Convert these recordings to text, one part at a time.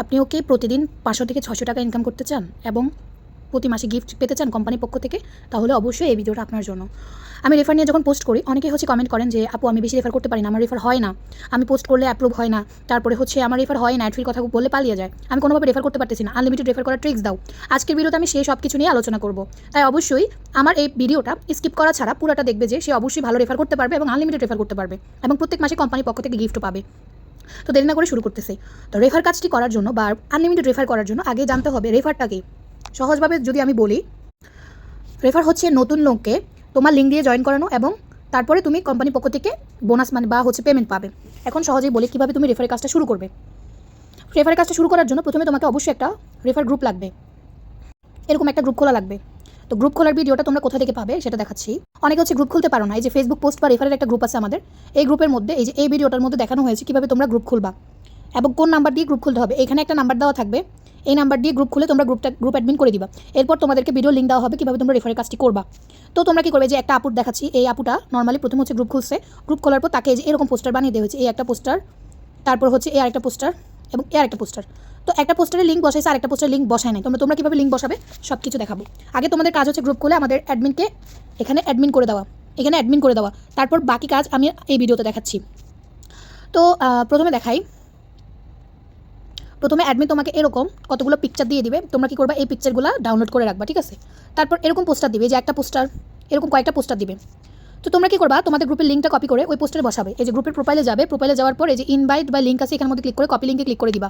আপনিও কি প্রতিদিন পাঁচশো থেকে ছশো টাকা ইনকাম করতে চান এবং প্রতি মাসে গিফট পেতে চান কোম্পানির পক্ষ থেকে, তাহলে অবশ্যই এই ভিডিওটা আপনার জন্য। আমি রেফার নিয়ে যখন পোস্ট করি অনেকে হচ্ছে কমেন্ট করেন যে, আপু, আমি বেশি রেফার করতে পারি না, আমার রেফার হয় না। আমি পোস্ট করলে অ্যাপ্রুভ হয় না। তারপরে হচ্ছে আমার রেফার হয় না অ্যাডফির কথা বললে পালিয়ে যায়। আমি কোনোভাবে রেফার করতে পারতেছি না। আনলিমিটেড রেফার করার ট্রিক্স দাও। আজকের ভিডিওতে আমি সেই সব কিছু নিয়ে আলোচনা করব। তাই অবশ্যই আমার এই ভিডিওটা স্কিপ করা ছাড়া পুরোটা দেখবে যে, সে অবশ্যই ভালো রেফার করতে পারবে এবং আনলিমিটেড রেফার করতে পারবে এবং প্রত্যেক মাসে কোম্পানির পক্ষ থেকে গিফটও পাবে। তো দেরি না করে শুরু করতেছে। তো রেফার কাজটি করার জন্য বা আনলিমিটেড রেফার করার জন্য আগে জানতে হবে রেফারটা কি সহজভাবে যদি আমি বলি রেফার হচ্ছে নতুন লোককে তোমার লিঙ্ক দিয়ে জয়েন করানো এবং তারপরে তুমি কোম্পানির পক্ষ থেকে বোনাস মানে বা হচ্ছে পেমেন্ট পাবে। এখন সহজেই বলি কীভাবে তুমি রেফারের কাজটা শুরু করবে। রেফারের কাজটা শুরু করার জন্য প্রথমে তোমাকে অবশ্যই একটা রেফার গ্রুপ লাগবে। এরকম একটা গ্রুপ খোলা লাগবে। তো গ্রুপ খোলার ভিডিওটা তোমরা কোথা থেকে পাবে সেটা দেখাচ্ছি। অনেকে হচ্ছে গ্রুপ খুলতে পারো না, এই যে ফেসবুক পোস্ট বা রেফারের একটা গ্রুপ আছে আমাদের, এই গ্রুপের মধ্যে, এই যে এই ভিডিওটার মধ্যে দেখানো হয়েছে কীভাবে তোমরা গ্রুপ খুলবা এবং কোন নাম্বার দিয়ে গ্রুপ খুলতে হবে। এখানে একটা নাম্বার দেওয়া থাকবে, এই নাম্বার দিয়ে গ্রুপ খুলে তোমরা গ্রুপটা গ্রুপ অ্যাডমিন করে দিবা। এরপর তোমাদেরকে ভিডিও লিঙ্ক দেওয়া হবে কীভাবে তোমরা রেফারের কাজটি করবা। তো তোমরা কি করবে যে একটা আপুর দেখাচ্ছি, এই আপুটা নর্মালি প্রথম হচ্ছে গ্রুপ খুলছে গ্রুপ খোলার পর তাকে যে এরকম পোস্টার বানিয়ে দেওয়া হয়েছে, এই একটা পোস্টার তারপর হচ্ছে এই আরেকটা পোস্টার এবং এর একটা পোস্টার। তো একটা পোস্টারের লিঙ্ক বসাইছে আর একটা পোস্টার লিঙ্ক বসায় নাই। তোমরা তোমরা কীভাবে লিঙ্ক বসাবে? সব কিছু দেখাবো। আগে তোমাদের কাজ হচ্ছে গ্রুপ খুলে আমাদের অ্যাডমিনকে এখানে অ্যাডমিন করে দেওয়া। এখানে অ্যাডমিন করে দেওয়া। তারপর বাকি কাজ আমি এই ভিডিওতে দেখাচ্ছি। তো প্রথমে দেখাই। প্রথমে অ্যাডমিন তোমাকে এরকম কতগুলো পিকচার দিয়ে দিবে। তোমরা কি করবা? এই পিকচারগুলো ডাউনলোড করে রাখবা, ঠিক আছে? তারপর এরকম পোস্টার দিবে, যে একটা পোস্টার এরকম কয়েকটা পোস্টার দিবে। তো তোমরা কি করবা? তোমাদের গ্রুপের লিঙ্কটা কপি করে ওই পোস্টারে বসাবে। এই যে গ্রুপের প্রোফাইলে যাবে প্রোফাইলে যাওয়ার পর এই যে ইনভাইট বা লিঙ্ক আছে এখানের মধ্যে ক্লিক করে কপি লিঙ্কে ক্লিক করে দিবা।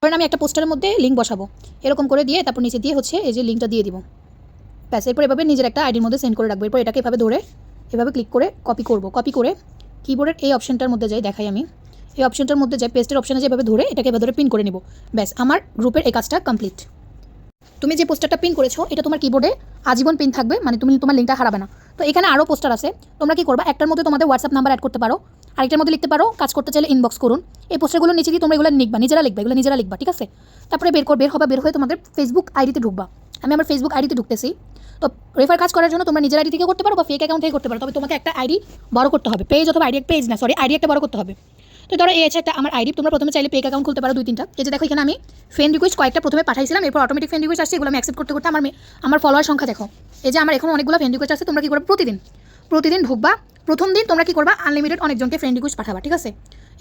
ধরেন আমি একটা পোস্টারের মধ্যে লিঙ্ক বসাবো। এরকম করে দিয়ে তারপর নিচে দিয়ে হচ্ছে এই যে লিঙ্কটা দিয়ে দিব। ব্যাস, এরপর এভাবে নিজের একটা আইডির মধ্যে সেন্ড করে রাখব। এরপর এটাকে এভাবে ধরে এভাবে ক্লিক করে কপি করব। কপি করে কিবোর্ডের এই অপশনটার মধ্যে যাই, দেখাই আমি। এই অপশনটার মধ্যে যাই পেস্টের অপশনে যেভাবে ধরে এটাকে এভাবে ধরে পিন করে নিব। ব্যাস, আমার গ্রুপের এই কাজটা কমপ্লিট তুমি যে পোস্টারটা পিন করেছ, এটা তোমার কিবোর্ডে আজীবন পিন থাকবে মানে তুমি তোমার লিঙ্কটা হারাবে না। তো এখানে আরও পোস্টার আছে। তোমরা কি করবা? একটার মধ্যে তোমাদের হোয়াটসঅ্যাপ নাম্বার অ্যাড করতে পারো। আরেকটার মধ্যে লিখতে পারো, কাজ করতে চাইলে ইনবক্স করুন। এই পোস্টারগুলো নিচে দিয়ে তোমরা এগুলো লিখবা? নিজেরা লিখবা, এগুলো নিজেরা লিখবা, ঠিক আছে? তারপরে বের কর, বের হবা, বের হয়ে তোমাদের ফেসবুক আইডিতে ঢুকবা। আমি আমার ফেসবুক আইডিতে ঢুকতেছি। তো রেফার কাজ করার জন্য তোমরা নিজের আইডি থেকে করতে পারো বা ফেক অ্যাকাউন্ট থেকে করতে পারো। তবে তোমাকে একটা আইডি বড় করতে হবে। পেজ অথবা আইডি পেজ না সরি আইডি একটা বড় করতে হবে। তো ধরো এই আছে একটা আমার আইডি তোমরা প্রথমে চাইলে পেক অ্যাকাউন্ট খুলতে পারো দুই তিনটা। এই যে দেখো এখানে আমি ফ্রেন্ড রিকোয়েস্ট কয়েকটা প্রথমে পাঠাইছিলাম, এরপর অটোমেটিক ফ্রেন্ড রিকোয়েস্ট আসছে, এগুলো আমি অ্যাকসেপ্ট করতে করতে আমার আমার ফলোয়ার সংখ্যা দেখো। এই যে আমার এখন অনেকগুলো ফ্রেন্ড রিকোয়েস্ট আছে তোমরা কি করবে? প্রতিদিন প্রতিদিন ঢুকবা, প্রথম দিন তোমরা কি করবা? আনলিমিটেড অনেকজনকে ফ্রেন্ড রিকোয়েস্ট পাঠাবা, ঠিক আছে?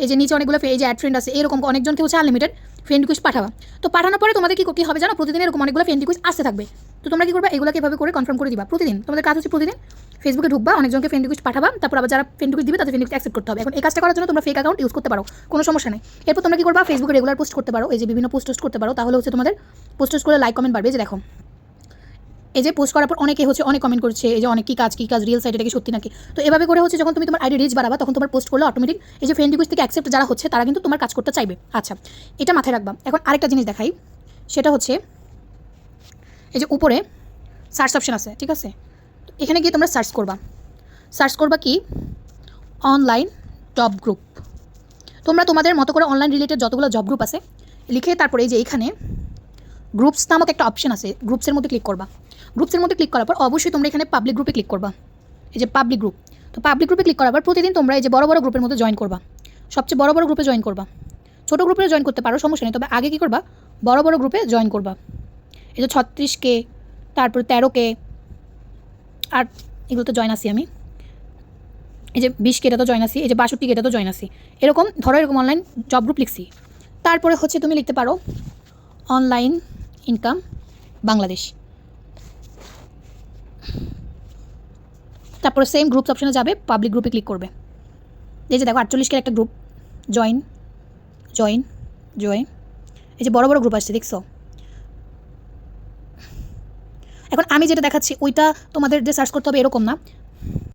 এই যে নিচে অনেকগুলো এই যে অ্যাড ফ্রেন্ড আছে, এরকম অনেকজনকে হচ্ছে আনলিমিটেড ফ্রেন্ড রিকোয়েস্ট পাঠাবা তো পাঠানোর পরে তোমাদের কি কি হবে জানো? প্রতিদিন এরকম অনেকগুলো ফ্রেন্ড রিকোয়েস্ট আসতে থাকবে। তো তোমরা কি করবে? এগুলোকে এভাবে করে কনফার্ম করে দিবা প্রতিদিন। তোমাদের কাজ হচ্ছে প্রতিদিন ফেসবুকে ঢুকবা, অনেকজনকে ফ্রেন্ড রিকোয়েস্ট পাঠাবা, তারপর আবার যারা ফ্রেন্ড রিকোয়েস্ট দিবে তাদের ফ্রেন্ড অ্যাকসেপ্ট করতে হবে। এখন এই কাজটা করার জন্য তোমরা ফেক অ্যাকাউন্ট ইউজ করতে পারো, কোনো সমস্যা নেই। এরপর তোমরা কি করবা? ফেসবুকে রেগুলার পোস্ট করতে পারো, এই যে বিভিন্ন পোস্ট টোস্ট করতে পারো, তাহলে হচ্ছে তোমাদের পোস্ট টোস্ট করে লাইক কমেন্ট বাড়বে যে দেখো। এই যে পোস্ট করার পর অনেকে হচ্ছে অনেক কমেন্ট করছে, এই যে অনেক কি কাজ কি কাজ রিয়েল সাইড এটা কি সত্যি নাকি? তো এভাবে করে হচ্ছে যখন তুমি তোমার আইডি রিচ বাড়াবা, তখন তোমার পোস্ট করলে অটোমেটিক এই যে ফ্রেন্ড রিকোয়েস্ট থেকে অ্যাকসেপ্ট যারা হচ্ছে, তারা কিন্তু তোমার কাজ করতে চাইবে। আচ্ছা এটা মাথায় রাখবা। এখন আরেকটা জিনিস দেখাই, সেটা হচ্ছে এই যে উপরে সার্চ অপশন আছে, ঠিক আছে? এখানে গিয়ে তোমরা সার্চ করবা। সার্চ করবা কি? অনলাইন জব গ্রুপ তোমরা তোমাদের মতো করে অনলাইন রিলেটেড যতগুলো জব গ্রুপ আছে, লিখে তারপরে এই যে এখানে গ্রুপস নামক একটা অপশন আছে গ্রুপসের মধ্যে ক্লিক করবা। গ্রুপসের মধ্যে ক্লিক করার পর অবশ্যই তোমরা এখানে পাবলিক গ্রুপে ক্লিক করবা। এই যে পাবলিক গ্রুপ তো পাবলিক গ্রুপে ক্লিক করার পর প্রতিদিন তোমরা এই যে বড় বড় গ্রুপের মধ্যে জয়েন করবা। সবচেয়ে বড় বড় গ্রুপে জয়েন করবা। ছোটো গ্রুপে জয়েন করতে পারো, সমস্যা নেই, তবে আগে কী করবা? বড় বড় গ্রুপে জয়েন করবা। এই যে ছত্রিশ কে তারপর তেরো কে আর এগুলোতে জয়েন আসি আমি। এই যে বিশ কেটা তো জয়েন আসি এই যে বাষট্টি কেটা তো জয়েন আসি এরকম, ধরো এরকম অনলাইন জব গ্রুপ লিখছি। তারপরে হচ্ছে তুমি লিখতে পারো অনলাইন ইনকাম বাংলাদেশ। তারপরে সেম গ্রুপস অপশনে যাবে পাবলিক গ্রুপে ক্লিক করবে। এই যে দেখো আটচল্লিশকের একটা গ্রুপ জয়েন জয়েন জয়েন এই যে বড় বড় গ্রুপ আসছে, দেখছ? এখন আমি যেটা দেখাচ্ছি, ওইটা তোমাদের যে সার্চ করতে হবে এরকম না।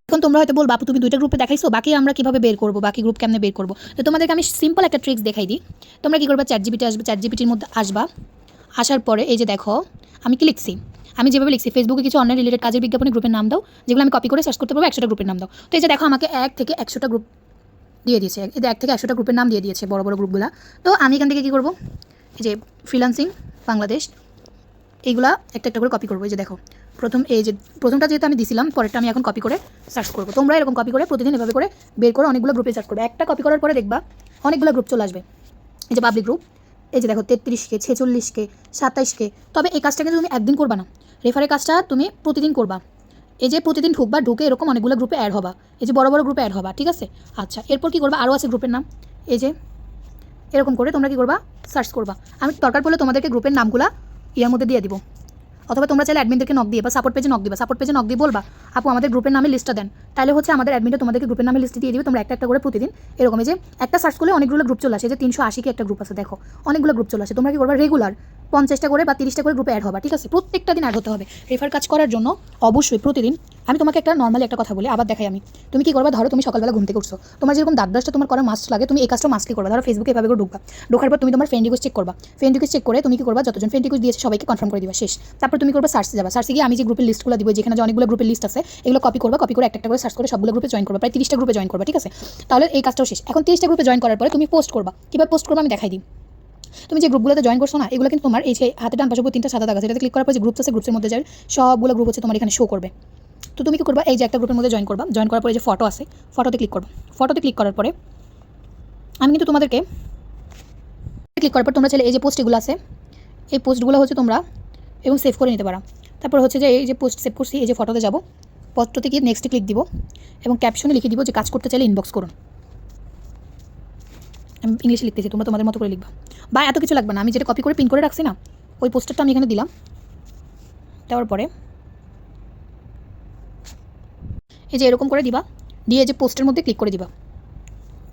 এখন তোমরা হয়তো বলবা তুমি দুইটা গ্রুপে দেখাইছো, বাকি আমরা কীভাবে বের করব? বাকি গ্রুপ কেমনে বের করব? তো তোমাদেরকে আমি সিম্পল একটা ট্রিক্স দেখাই দিই। তোমরা কী করবে চ্যাট জিবিটি আসবে চ্যাট জিবিটির মধ্যে আসবা। আসার পরে এই যে দেখো, আমি কি লিখছি আমি যেভাবে লিখছি ফেসবুকে কিছু অনলাইন রিলেটেড কাজের বিজ্ঞাপনের গ্রুপের নাম দাও, যেগুলো আমি কপি করে সার্চ করতে পারব, একশোটা গ্রুপের নাম দাও। তো এই যে দেখো, আমাকে এক থেকে একশোটা গ্রুপ দিয়ে দিয়েছে এক থেকে একশোটা গ্রুপের নাম দিয়ে দিয়েছে বড় বড় গ্রুপগুলো তো আমি এখান থেকে কী করব? এই যে ফ্রিলান্সিং বাংলাদেশ, এইগুলা একটা একটা করে কপি করব। এই যে দেখো, প্রথম এই যে, প্রথমটা যেহেতু আমি দিছিলাম, পরেরটা আমি এখন কপি করে সার্চ করব। তোমরা এরকম কপি করে প্রতিদিন এভাবে করে বের করে অনেকগুলো গ্রুপে সার্চ করবে। একটা কপি করার পরে দেখবা, অনেকগুলো গ্রুপ চলে আসবে। এই যে পাবলিক গ্রুপ এই যে দেখো তেত্রিশকে, ছেচল্লিশকে, সাতাইশকে, তবে এই কাজটা কিন্তু তুমি একদিন করবা না। রেফারের কাজটা তুমি প্রতিদিন করবা। এই যে প্রতিদিন ঢুকবা, ঢুকে এরকম অনেকগুলো গ্রুপে অ্যাড হবা। এই যে বড় বড় গ্রুপে অ্যাড হবা, ঠিক আছে? আচ্ছা এরপর কি করবা? আরও আছে গ্রুপের নাম। এই যে এরকম করে তোমরা কি করবা? সার্চ করবা। আমি দরকার পড়লে তোমাদেরকে গ্রুপের নামগুলা ইয়ার মধ্যে দিয়ে দিব। অথবা তোমরা চাইলে অ্যাডমিনদেরকে নক দিয়ে বা সাপোর্ট পেজে নক দিবা। সাপোর্ট পেজে নক দিয়ে বলবা, আপু, আমাদের গ্রুপের নামে লিস্টটা দেন। তাহলে হচ্ছে আমাদের অ্যাডমিনটা তোমাদেরকে গ্রুপের নামে লিস্ট দিয়ে দিবে। তোমরা একটা একটা করে প্রতিদিন এরকম যে একটা সার্চ করলে অনেকগুলো গ্রুপ চলে আসে। যে তিনশো আশিকে একটা গ্রুপ আছে, দেখো। অনেকগুলো গ্রুপ চলে আসে। তোমরা কি করবা? রেগুলার পঞ্চাশটা করে বা তিরিশটা করে গ্রুপে অ্যাড হবা, ঠিক আছে? প্রত্যেকটা দিন অ্যাড হতে হবে। রেফার কাজ করার জন্য অবশ্যই প্রতিদিন আমি তোমাকে একটা নর্মালি একটা কথা বলি, আবার দেখাই আমি। তুমি কি করবা? ধরো তুমি সকালবেলা ঘুম থেকে উঠছো। তোমার যেরকম দাঁত তোমার করা মাস্ট লাগে, তুমি এই কাজটা মাস্টলি করবা। ধরো ফেসবুকে এভাবে ঢুকবা। ঢোকার পর তুমি তোমার ফ্রেন্ড রিকোয়েস্ট চেক করবা। ফ্রেন্ড রিকোয়েস্ট চেক করে তুমি কি করবা? যতজন ফ্রেন্ড রিকোয়েস্ট দিয়েছে সবাইকে কনফার্ম করে দিবা, শেষ। তারপর তুমি করবা সার্চে যাবা। সার্চে গিয়ে আমি যে গ্রুপের লিস্টগুলো দিব, যেখানে যে অনেকগুলো গ্রুপের লিস্ট আছে, এগুলো কপি করবা। কপি করে একটা একটা করে সার্চ করে সবগুলো গ্রুপে জয়েন করবা। প্রায় তিরিশটা গ্রুপে জয়েন করবা, ঠিক আছে? তাহলে এই কাজটাও শেষ। এখন তিরিশটা গ্রুপে জয়েন করার পরে তুমি পোস্ট করবা। কীভাবে পোস্ট করবা আমি দেখাই দিই। তুমি যে গ্রুপগুলোতে জয়েন করছ না, এগুলো কিন্তু তোমার এই যে হাতে ডান পাশে তিনটা সাদা দাগ আছে, এটাতে ক্লিক করার পর যে গ্রুপ আছে গ্রুপের মধ্যে যায় সবগুলো গ্রুপ হচ্ছে তোমার এখানে শো করবে। তো তুমি কি করবা, এই যে একটা গ্রুপের মধ্যে জয়েন করবা জয়েন করার পরে যে ফটো আছে ফটোতে ক্লিক করবা। ফটোতে ক্লিক করার পরে আমি কিন্তু তোমাদেরকে ক্লিক করার পর তোমরা চাইলে এই যে পোস্টগুলো আছে, এই পোস্টগুলো হচ্ছে তোমরা এবং সেভ করে নিতে পারো। তারপর হচ্ছে যে এই যে পোস্ট সেভ করছি, এই যে ফটোতে যাব পত্রতে গিয়ে নেক্সটে ক্লিক দিব এবং ক্যাপশনে লিখে দিব যে কাজ করতে চাইলে ইনবক্স করুন। ইংলিশে লিখতেছি তোমরা তোমাদের মতো করে লিখবা। বা এত কিছু লাগবে না, আমি যেটা কপি করে প্রিন্ট করে রাখছি না, ওই পোস্টারটা আমি এখানে দিলাম। দেওয়ার পরে এই যে এরকম করে দিবা, দিয়ে যে পোস্টের মধ্যে ক্লিক করে দিবা।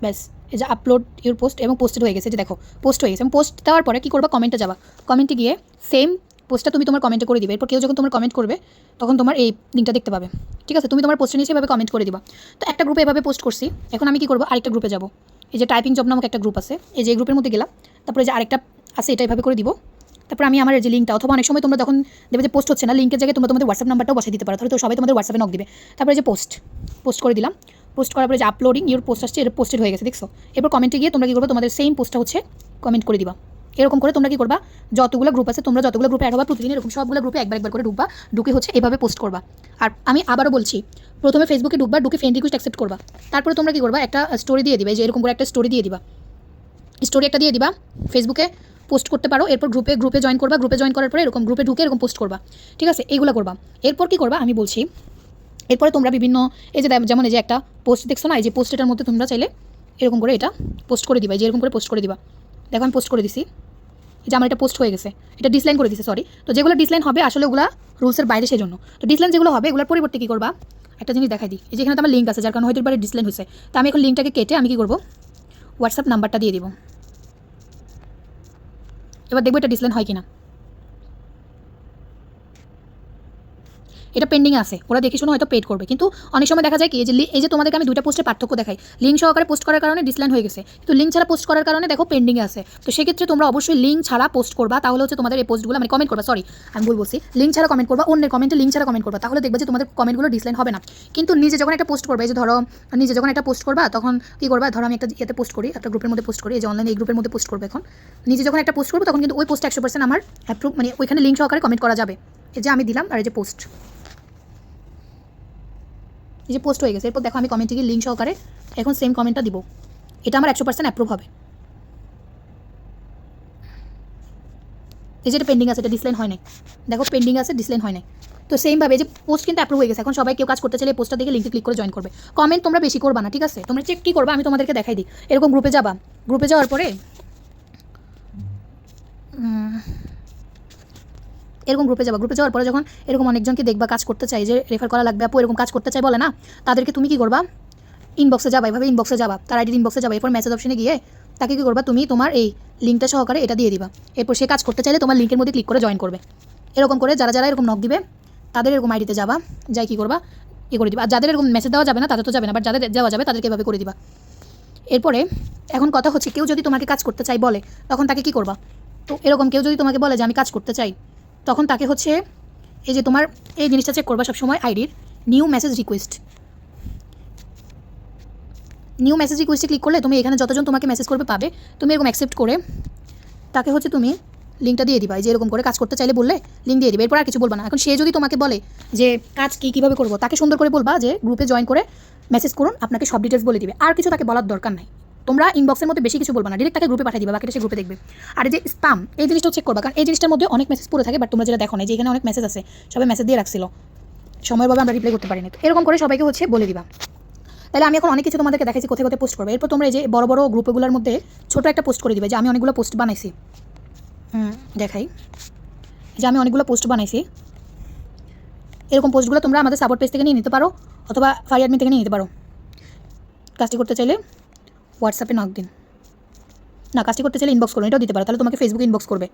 ব্যাস, এই যে আপলোড ইউর পোস্ট এবং পোস্টেড হয়ে গেছে যে দেখো পোস্ট হয়ে গেছে। এবং পোস্ট দেওয়ার পরে কী করবা কমেন্টে যাবা। কমেন্টে গিয়ে সেম পোস্টটা তুমি তোমার কমেন্টে করে দিবে। এরপর কেউ যখন তোমার কমেন্ট করবে, তখন তোমার এই লিঙ্কটা দেখতে পাবে। ঠিক আছে? তুমি তোমার পোস্টে নিচে এভাবে কমেন্ট করে দিবা। তো একটা গ্রুপে এভাবে পোস্ট করছি। এখন আমি কী করব? আরেকটা গ্রুপে যাব। এই যে টাইপিং জব নামক একটা গ্রুপ আছে, এই যে গ্রুপের মধ্যে গেলাম, তারপরে যে আরেকটা আছে, এটা এভাবে করে দিব। তারপরে আমি আমার যে লিঙ্কটা অথবা অনেক সময় তোমরা যখন দেবে যে পোস্ট হচ্ছে না লিঙ্কের জায়গায় তোমরা তোমাদের হোয়াটসঅ্যাপ নাম্বারটাও বসে দিতে পারো। তাহলে তো সবাই তোমাদের হোয়াটসঅ্যাপে নক দিবে। তারপরে যে পোস্ট পোস্ট করে দিলাম। পোস্ট করার পরে যে আপলোডিং ইউর পোস্ট আসছে, এটা পোস্টেড হয়ে গেছে, দেখছ? এরপর কমেন্টে গিয়ে তোমরা কী করব? তোমাদের সেম পোস্টটা হচ্ছে কমেন্ট করে দিবা। এরকম করে তোমরা কি করবা? যতগুলো গ্রুপ আছে, তোমরা যতগুলো গ্রুপে অ্যাড হবা, প্রতিদিন এরকম সবগুলো গ্রুপে একবার একবার করে ঢুকবা, ঢুকে হচ্ছে এভাবে পোস্ট করবা। আর আমি আবারও বলছি, প্রথমে ফেসবুকে ঢুকবা, ঢুকে ফ্রেন্ড রিকোয়েস্ট অ্যাকসেপ্ট করবা। তারপরে তোমরা কি করবা? একটা স্টোরি দিয়ে দিবে যে এরকম করে একটা স্টোরি দিয়ে দিবা। স্টোরি একটা দিয়ে দিবা ফেসবুকে পোস্ট করতে পারো, এরপর গ্রুপে গ্রুপে জয়েন করবা গ্রুপে জয়েন করার পরে এরকম গ্রুপে ঢুকে এরকম পোস্ট করবা। ঠিক আছে? এইগুলো করবা। এরপর কি করবা? আমি বলছি, এরপরে তোমরা বিভিন্ন, এই যে যেমন এই যে একটা পোস্ট দেখছ না, এই যে পোস্ট এটার মধ্যে তোমরা চাইলে এরকম করে এটা পোস্ট করে দিবা যে এরকম করে পোস্ট করে দিবা। দেখো, আমি পোস্ট করে দিছি। যে আমার এটা পোস্ট হয়ে গেছে। এটা ডিসলাইন করে দিছে সরি তো যেগুলো ডিসলাইন হবে, আসলে ওগুলো রুলসের বাইরে সেই জন্য তো ডিসলাইন যেগুলো হবে, এগুলোর পরিবর্তে কী করবা? একটা জিনিস দেখাই দিই। এই যেখানে তো আমার লিঙ্ক আছে, যার কারণে হয়তো এবারে ডিসলাইন হয়েছে। তো আমি এখন লিঙ্কটাকে কেটে আমি কী করব? হোয়াটসঅ্যাপ নাম্বারটা দিয়ে দিব। এবার দেখব এটা ডিসলাইন হয় কিনা। এটা পেন্ডিং আছে। ওরা দেখে শুনে হয়তো পেড করবে। কিন্তু অনেক সময় দেখা যায় কি, এই যে এই যে তোমাদেরকে আমি দুইটা পোস্টের পার্থক্য দেখাই লিঙ্ক সহকারে পোস্ট করার কারণে ডিসলাইন হয়ে গেছে। কিন্তু লিঙ্ক ছাড়া পোস্ট করার কারণে দেখো পেন্ডিং আছে। তো সেক্ষেত্রে তোমরা অবশ্যই লিঙ্ক ছাড়া পোস্ট করবা। তাহলে হচ্ছে তোমাদের এই পোস্টগুলো মানে কমেন্ট করবা। সরি আমি ভুল বলছি। লিঙ্ক ছাড়া কমেন্ট করবা, অন্যের কমেন্টে লিঙ্ক ছাড়া কমেন্ট করবা। তাহলে দেখবে যে তোমাদের কমেন্টগুলো ডিসলাইন হবে না। কিন্তু নিজে যখন একটা পোস্ট করবে যে ধরো, নিজে যখন একটা পোস্ট করবা, তখন কি করবা, ধরো আমি একটা ইয়েতে পোস্ট করি, একটা গ্রুপের মধ্যে পোস্ট করি, এই যে অনলাইনে এই গ্রুপের মধ্যে পোস্ট করবে এখন। নিজে যখন একটা পোস্ট করব, তখন কিন্তু ওই পোস্ট একশো পার্সেন্ট আমার অ্যাপ্রুভ মানে ওইখানে লিঙ্ক সহকারে কমেন্ট করা যাবে। এই যে আমি দিলাম, আর এই যে পোস্ট এই যে পোস্ট হয়ে গেছে, এরপর দেখো আমি কমেন্টে গিয়ে লিঙ্ক সহকারে এখন সেম কমেন্টটা দিব। এটা আমার একশো পার্সেন্ট অ্যাপ্রুভ হবে। এই যেটা পেন্ডিং আছে, এটা ডিসলাইন হয় নাই। দেখো পেন্ডিং আছে ডিসলাইন হয় নাই। তো সেমভাবে যে পোস্ট কিন্তু অ্যাপ্রুভ হয়ে গেছে, এখন সবাই কেউ কাজ করতে চাইলে পোস্টটা দেখে লিঙ্কে ক্লিক করে জয়েন করবে। কমেন্ট তোমরা বেশি করবা না, ঠিক আছে? তোমরা চেক কী করবা, আমি তোমাদেরকে দেখাই দিই। এরকম গ্রুপে যাবা। গ্রুপে যাওয়ার পরে এরকম গ্রুপে যাবা। গ্রুপে যাওয়ার পরে যখন এরকম অনেকজনকে দেখবা, কাজ করতে চাই যে রেফার করা লাগবে, আপু, এরকম কাজ করতে চাই বলে না, তাদেরকে তুমি কি করবা? ইনবক্সে যাবা, এভাবে ইনবক্সে যাবা। তার আইডির ইনবক্সে যাবা। এরপর মেসেজ অপশনে গিয়ে তাকে কি করবা? তুমি তোমার এই লিঙ্কটা সহকারে এটা দিয়ে দিবা। এরপর সে কাজ করতে চাইলে তোমার লিঙ্কের মধ্যে ক্লিক করে জয়েন করবে। এরকম করে যারা যারা এরকম নক দিবে, তাদের এরকম আইডিতে যাবা, যাই কি করবা ই করে দিবা। আর যাদের এরকম মেসেজ দেওয়া যাবে না, তাদের তো যাবে না বাট যাদের দেওয়া যাবে, তাদেরকে এভাবে করে দিবা। এরপরে এখন কথা হচ্ছে, কেউ যদি তোমাকে কাজ করতে চাই বলে, তখন তাকে কি করবা? তো এরকম কেউ যদি তোমাকে বলে যে, আমি কাজ করতে চাই। তখন তাকে হচ্ছে এই যে তোমার এই জিনিসটা চেক করবা সবসময় আইডির new message request new message রিকোয়েস্টে ক্লিক করলে তুমি এখানে যতজন তোমাকে মেসেজ করবে পাবে, তুমি এরকম অ্যাকসেপ্ট করে তাকে হচ্ছে তুমি লিঙ্কটা দিয়ে দিবা যে এরকম করে কাজ করতে চাইলে বললে লিঙ্ক দিয়ে দিবে, এরপর আর কিছু বলবা না। এখন সে যদি তোমাকে বলে যে কাজ কী কীভাবে করব, তাকে সুন্দর করে বলবা যে গ্রুপে জয়েন করে মেসেজ করুন, আপনাকে সব ডিটেলস বলে দিবে। আর কিছু তাকে বলার দরকার নাই। তোমরা ইনবক্সের মধ্যে বেশি কিছু বলবে না ডিরেক্ট তাকে গ্রুপে পাঠিয়ে দিবা, বাকিটা সে গ্রুপে দেখবে। আর যে স্পাম এই জিনিসটাও চেক করবা, কারণ এই জিনিসটার মধ্যে অনেক মেসেজ পড়ে থাকে বাট তোমরা যেটা দেখো না যে এখানে অনেক মেসেজ আছে, সবাই মেসেজ দিয়ে রাখছিল। সময়ভাবে আমরা রিপ্লাই করতে পারিনি। এরকম করে সবাইকে হচ্ছে বলে দিবা। তাহলে আমি এখন অনেক কিছু তোমাদেরকে দেখাইছি, কোথায় কোথায় পোস্ট করবে। এরপর তোমরা এই যে বড় বড় গ্রুপগুলোর মধ্যে ছোটো একটা পোস্ট করে দিবে, যে আমি অনেকগুলো পোস্ট বানাইছি। দেখাই। যে আমি অনেকগুলো পোস্ট বানাইছি। এরকম পোস্টগুলো তোমরা আমাদের সাপোর্ট পেজ থেকে নিয়ে নিতে পারো, অথবা ফারিয়াডমি থেকে নিয়ে নিতে পারো। কাজটি করতে চাইলে হোয়াটসঅ্যাপে নক দিন। না, কাজটি করতে চাইলে ইনবক্স করুন, এটাও দিতে পারো। তাহলে তোমাকে ফেসবুকে ইনবক্স করবে।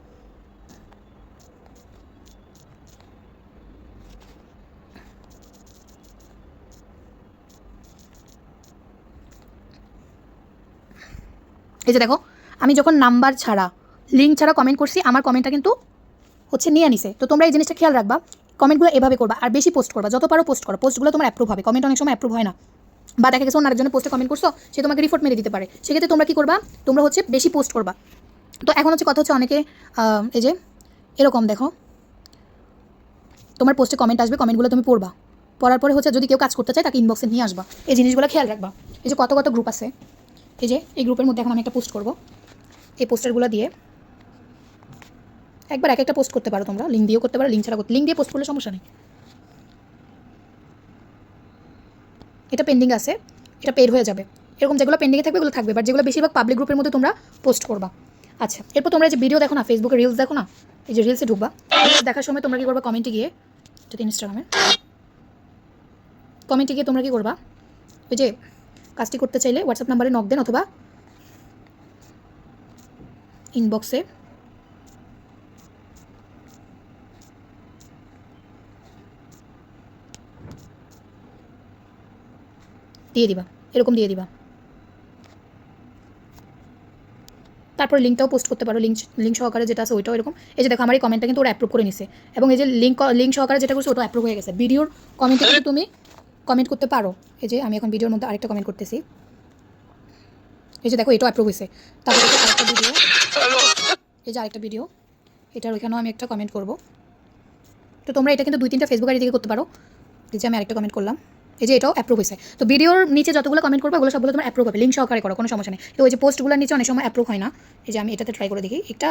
এই যে দেখো, আমি যখন নাম্বার ছাড়া লিঙ্ক ছাড়া কমেন্ট করছি, আমার কমেন্টটা কিন্তু হচ্ছে নিয়ে নিছে। তো তোমরা এই জিনিসটা খেয়াল রাখবা কমেন্টগুলো এভাবে করবা, আর বেশি পোস্ট করবা। যত পারো পোস্ট করো পোস্টগুলো তোমার অ্যাপ্রুভ হবে। কমেন্ট অনেক সময় অ্যাপ্রুভ হয় না। বা দেখা গেছে অন্য আরেকজনের পোস্টে কমেন্ট করছ, সে তোমাকে রিপোর্ট মেরে দিতে পারে। সেক্ষেত্রে তোমরা কি করবা? তোমরা হচ্ছে বেশি পোস্ট করবা। তো এখন হচ্ছে কথা হচ্ছে অনেকে এই যে, এরকম দেখো। তোমার পোস্টে কমেন্ট আসবে কমেন্টগুলো তুমি পড়বা। পড়ার পরে হচ্ছে যদি কেউ কাজ করতে চায়, তাকে ইনবক্সে নিয়ে আসবা। এই জিনিসগুলো খেয়াল রাখবা। এই যে কত কত গ্রুপ আছে, এই যে, এই গ্রুপের মধ্যে এখন আমি একটা পোস্ট করব। এই পোস্টারগুলো দিয়ে একবার এক একটা পোস্ট করতে পারো তোমরা। লিঙ্ক দিয়েও করতে পারো লিঙ্ক ছাড়া করতে লিঙ্ক দিয়ে পোস্ট করলে সমস্যা নেই। এটা পেন্ডিং আছে, এটা পেড হয়ে যাবে। এরকম যেগুলো পেন্ডিংয়ে থাকবে, এগুলো থাকবে। বাট যেগুলো বেশিরভাগ পাবলিক গ্রুপের মধ্যে তোমরা পোস্ট করবা। আচ্ছা এরপর তোমরা যে ভিডিও দেখো না ফেসবুকে রিলস দেখো না, এই যে রিলসে ঢুকবা দেখার সময় তোমরা কী করবা? কমেন্টে গিয়ে, যদি ইনস্টাগ্রামে কমেন্টে গিয়ে তোমরা কী করবা? ওই যে কাজটি করতে চাইলে হোয়াটসঅ্যাপ নাম্বারে নক দেন অথবা ইনবক্সে দিয়ে দিবা এরকম দিয়ে দিবা। তারপরে লিঙ্কটাও পোস্ট করতে পারো লিঙ্ক লিঙ্ক সহকারে যেটা আছে ওইটাও এরকম। এই যে দেখো আমার এই কমেন্টটা কিন্তু ওরা অ্যাপ্রুভ করে নিছে। এবং এই যে লিঙ্ক লিঙ্ক সহকারে যেটা করছে ওটা অ্যাপ্রুভ হয়ে গেছে। ভিডিওর কমেন্টে কিন্তু তুমি কমেন্ট করতে পারো। এই যে আমি এখন ভিডিওর মধ্যে আরেকটা কমেন্ট করতেছি। এই যে দেখো এটাও অ্যাপ্রুভ হয়েছে। তারপরে আরেকটা ভিডিও এই যে আরেকটা ভিডিও এটার ওইখানেও আমি একটা কমেন্ট করব। তো তোমরা এটা কিন্তু দুই তিনটা ফেসবুক আইডি থেকে করতে পারো। এই যে আমি আরেকটা কমেন্ট করলাম। এই যে এটাও অ্যাপ্রুভ হয়েছে। তো ভিডিওর নিচে যতগুলো কমেন্ট করবে, ওগুলো সবগুলো তোমার অ্যাপ্রুভ হবে। লিঙ্ক সহকারে করো, কোনো সমস্যা নেই। তো ওই যে পোস্টগুলোর নিচে অনেক সময় অ্যাপ্রুভ হয় না। এই যে আমি এটাতে ট্রাই করে দেখি। এটা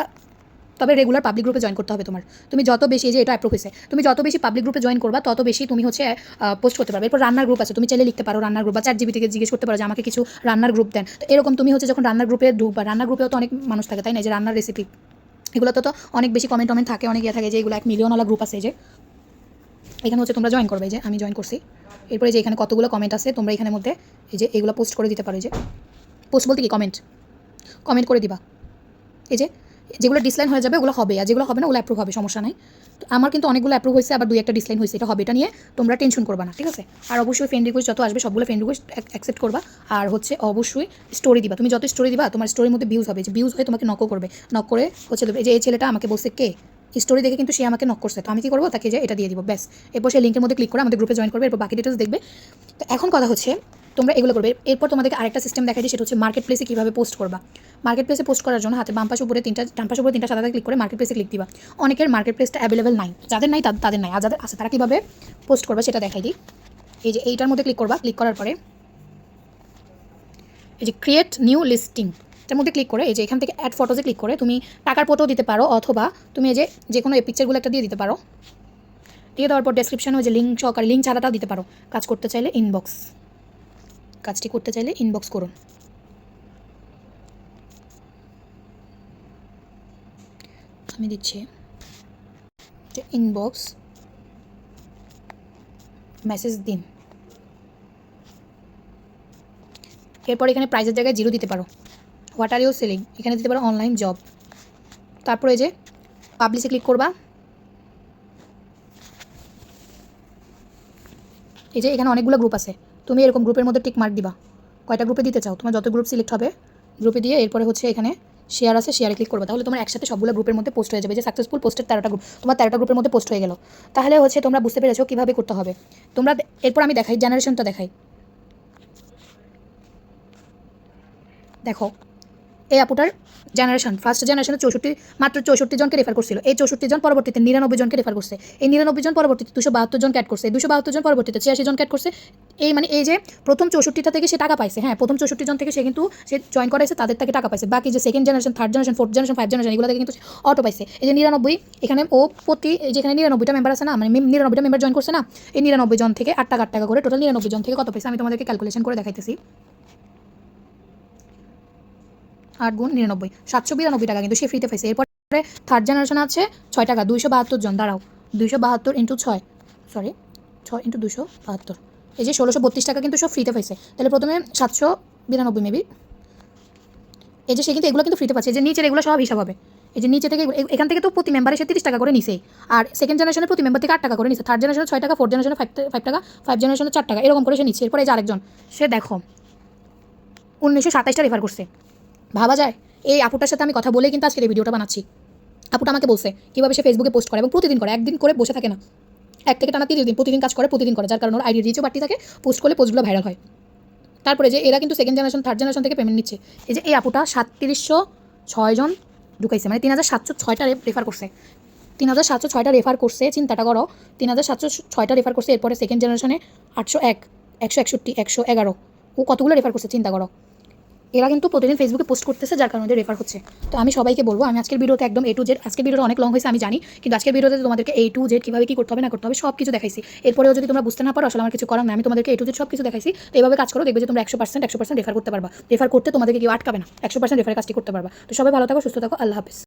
তবে রেগুলার পাবলিক গ্রুপে জয়েন করতে হবে তোমার। তুমি যত বেশি যে এটা অ্যাপ্রুভ হয়েছে, তুমি যত বেশি পাবলিক গ্রুপে জয়েন করবা, তত বেশি তুমি হচ্ছে পোস্ট করতে পারবে। এরপর রান্নার গ্রুপ আছে। তুমি চাইলে লিখতে পারো রান্নার গ্রুপ বা চার জিবি থেকে জিজ্ঞেস করতে পারো যে আমাকে কিছু রান্নার গ্রুপ দেন। তো এরকম তুমি হচ্ছে যখন রান্নার গ্রুপে ঢুকবা, রান্নার গ্রুপেও তো অনেক মানুষ থাকে, তাই না? যে রান্নার রেসিপি এগুলোতে তো অনেক বেশি কমেন্ট টমেন্ট থাকে, অনেক ইয়ে থাকে যে এগুলো এক মিলিয়নওয়ালা গ্রুপ আছে যে। এখানে হচ্ছে তোমরা জয়েন করবে যে আমি জয়েন করছি। এরপরে যে এখানে কতগুলো কমেন্ট আছে, তোমরা এখানের মধ্যে এই যে এগুলো পোস্ট করে দিতে পারো যে। পোস্ট বলতে কি? কমেন্ট কমেন্ট করে দিবা। এই যে, যেগুলো ডিসলাইন হয়ে যাবে, ওগুলো হবে। আর যেগুলো হবে না, ওগুলো অ্যাপ্রুভ হবে, সমস্যা নাই। তো আমার কিন্তু অনেকগুলো অ্যাপ্রুভ হয়েছে, আবার দুই একটা ডিসলাইন হয়েছে, এটা হবে এটা নিয়ে তোমরা টেনশন করবা না, ঠিক আছে? আর অবশ্যই ফ্রেন্ড রিকোয়েস্ট যত আসবে, সবগুলো ফ্রেন্ড রিকোয়েস্ট অ্যাকসেপ্ট করবা। আর হচ্ছে অবশ্যই স্টোরি দিবা। তুমি যত স্টোরি দিবা, তোমার স্টোরির মধ্যে ভিউজ হবে। যে ভিউজ হয়ে তোমাকে নকও করবে। নক করে হচ্ছে দেবে এই যে এই ছেলেটা আমাকে বলছে, কে? স্টোরি দেখে কিন্তু সে আমাকে নক করছে। তো আমি কি করব? তাকে যে এটা দিয়ে দিব, ব্যাস। এরপর সেই লিঙ্কের মধ্যে ক্লিক করে আমাদের গ্রুপে জয়েন করবে, এরপর বাকি ডিটেলস দেখবে। তো এখন কথা হচ্ছে, তোমরা এগুলো করবে। এরপর তোমাদেরকে আরেকটা সিস্টেম দেখাই দিই সেটা হচ্ছে মার্কেট প্লেসে কীভাবে পোস্ট করবা। মার্কেট প্লেসে পোস্ট করার জন্য হাতে বাম পাশে উপরে তিনটা ডান পাশে উপরে তিনটা সাদাতে ক্লিক করে মার্কেট প্লেসে ক্লিক দিবা। অনেকের মার্কেট প্লেসটা অ্যাভেলেবেল নাই। যাদের নাই তাদের নাই। আর যাদের আছে, তারা কীভাবে পোস্ট করবে সেটা দেখাই দিই। এই যে এইটার মধ্যে ক্লিক করবা। ক্লিক করার পরে এই যে ক্রিয়েট নিউ লিস্টিং এটার মধ্যে ক্লিক করে, এই যে এখান থেকে অ্যাড ফটোজে ক্লিক করে, তুমি টাকার ফটো দিতে পারো অথবা তুমি এই যে যে কোনো এই পিকচারগুলো একটা দিয়ে দিতে পারো। দিয়ে দেওয়ার পর ডেসক্রিপশনে ওই যে লিঙ্ক সহকারে লিঙ্ক ছাড়াটাও দিতে পারো। কাজ করতে চাইলে ইনবক্স কাজটি করতে চাইলে ইনবক্স করুন। আমি দিচ্ছি ইনবক্স মেসেজ দিন। এরপর এখানে প্রাইজের জায়গায় জিরো দিতে পারো। হোয়াট আর ইউ সেলিং এখানে দিতে পারো অনলাইন জব তারপরে যে পাবলিশে ক্লিক করবা। এই যে এখানে অনেকগুলো গ্রুপ আছে। তুমি এরকম গ্রুপের মধ্যে টিক মার্ক দিবা। কয়টা গ্রুপে দিতে চাও? তোমার যত গ্রুপ সিলেক্ট হবে গ্রুপে দিয়ে এরপরে হচ্ছে এখানে শেয়ার আছে শেয়ারে ক্লিক করবে। তাহলে তোমার একসাথে সবগুলো গ্রুপের মধ্যে পোস্ট হয়ে যাবে। যে সাকসেসফুল পোস্টের তেরোটা গ্রুপ তোমার তেরোটা গ্রুপের মধ্যে পোস্ট হয়ে গেল। তাহলে হচ্ছে তোমরা বুঝতে পেরেছ কীভাবে করতে হবে। তোমরা এরপর আমি দেখাই জেনারেশনটা দেখাই। দেখো এই আপুটার জেনারেশন ফার্স্ট জেনারেশনে চৌষট্টি, মাত্র চৌষট্টি জনকে রেফার করছিল। এই চৌষট্টি জন পরবর্তীতে নিরানব্বই জনকে রেফার করছে। এই নিরানব্বই জন পরবর্তীতে দুশো বাহাত্তর জন ক্যাট করছে। দুশো বাহাত্তর জন পরবর্তীতে ছিয়াশি জন ক্যাট করছে। এই মানে এই যে প্রথম চৌষট্টিটা থেকে সে টাকা পাইছে হ্যাঁ প্রথম চৌষট্টি জন থেকে সে কিন্তু সে জয়েন করাইছে, তাদের থেকে টাকা পাইছে। বাকি যে second generation third generation fourth generation five generation এগুলো থেকে কিন্তু অটো পাইছে। এই যে নিরানব্বই, এখানে ও প্রতি যেখানে নিরানব্বইটা মেম্বার আছে না মানে নিরানব্বইটা মেম্বার জয়েন করছে না, এই নিরানব্বই জন থেকে আট টাকা আট টাকা করে টোটাল নিরানব্বই জন থেকে কত পাইছে আমি তোমাদেরকে ক্যালকুলেশন করে দেখাইতেছি। আট গুণ নিরানব্বই। সাতশো বিরানব্বই টাকা কিন্তু সে ফ্রিতে পাইছে। এরপরে থার্ড জেনারেশন আছে, ছয় টাকা, দুইশো বাহাত্তর জন। দাঁড়াও, দুইশো বাহাত্তর ইন্টু ছয় সরি ছয় ইন্টু দুশো বাহাত্তর। এই যে ষোলোশো বত্রিশ টাকা কিন্তু সব ফ্রিতে পাইছে। তাহলে প্রথমে সাতশো বিরানব্বই মেবি। এই যে সে কিন্তু এগুলো কিন্তু ফ্রিতে পাচ্ছে। যে নিচের এগুলো সব হিসাব হবে। এই যে নিচে থেকে এখান থেকে তো প্রতি মেম্বারে সে তিরিশ টাকা করে নিছেই আর সেকেন্ড জেনারেশনে প্রতি মেম্বার থেকে আট টাকা করে নিছে। থার্ড জেনারেশনে ছয় টাকা ফোর্থ জেনারেশনে ফাইভ ফাইভ টাকা ফাইভ জেনারেশনে চার টাকা। এরকম করে সে নিচ্ছে। এরপরে যে আরেকজন। সে দেখো, উনিশশো সাতাইশটা রেফার করছে। ভাবা যায়? এই আপুটার সাথে আমি কথা বলেই কিন্তু আজকের এই ভিডিওটা বানাচ্ছি। আপুটা আমাকে বলছে, কীভাবে সে ফেসবুকে পোস্ট করে এবং প্রতিদিন করে, একদিন করে বসে থাকে না। এক থেকে টানা তিরিশ দিন প্রতিদিন কাজ করে, প্রতিদিন করে, যার কারণে ওর আইডি রিচও বাড়তি থাকে পোস্ট করলে পোস্টগুলো ভাইরাল হয়। তারপরে যে এরা কিন্তু সেকেন্ড জেনারেশন থার্ড জেনারেশন থেকে পেমেন্ট নিচ্ছে। এই যে এই আপুটা সাতত্রিশশো ছয়জন ঢুকাইছে মানে তিন হাজার সাতশো ছয়টা রেফার করছে। তিন হাজার সাতশো ছয়টা রেফার করছে, চিন্তাটা করো, তিন হাজার সাতশো ছয়টা রেফার করছে, এরপরে সেকেন্ড জেনারেশনে আটশো এক, একশো একষট্টি, একশো এগারো। ও কতগুলো রেফার করছে, চিন্তা করো। এরা কিন্তু প্রতিদিন ফেসবুকে পোস্ট করতেছে, যার কারণে রেফার হচ্ছে। তো আমি সবাইকে বলব, আমি আজকের ভিডিওতে একদম এ টু জেড আজকের ভিডিওটা অনেক লং হয়েছে, আমি জানি, কিন্তু আজকের ভিডিওতে তোমাদেরকে এ টু জেড কীভাবে কী করতে হবে, না করতে হবে সব কিছু দেখাইছি। এরপরেও যদি তোমরা বুঝতে না পারো, আসলে আমার কিছু করার না আমি তোমাদেরকে এ টু জেড সব কিছু দেখাইছি। তো এইভাবে কাজ করো, দেখবে যে তোমরা একশো পার্সেন্ট একশো পার্সেন্ট রেফার করতে পারবা। রেফার করতে তোমাদেরকে কেউ আটকাবে না, একশো পার্সেন্ট রেফার কাজটি করতে পারবা। তো সবাই ভালো থাকো, সুস্থ থাকো, আল্লাহ হাফিজ।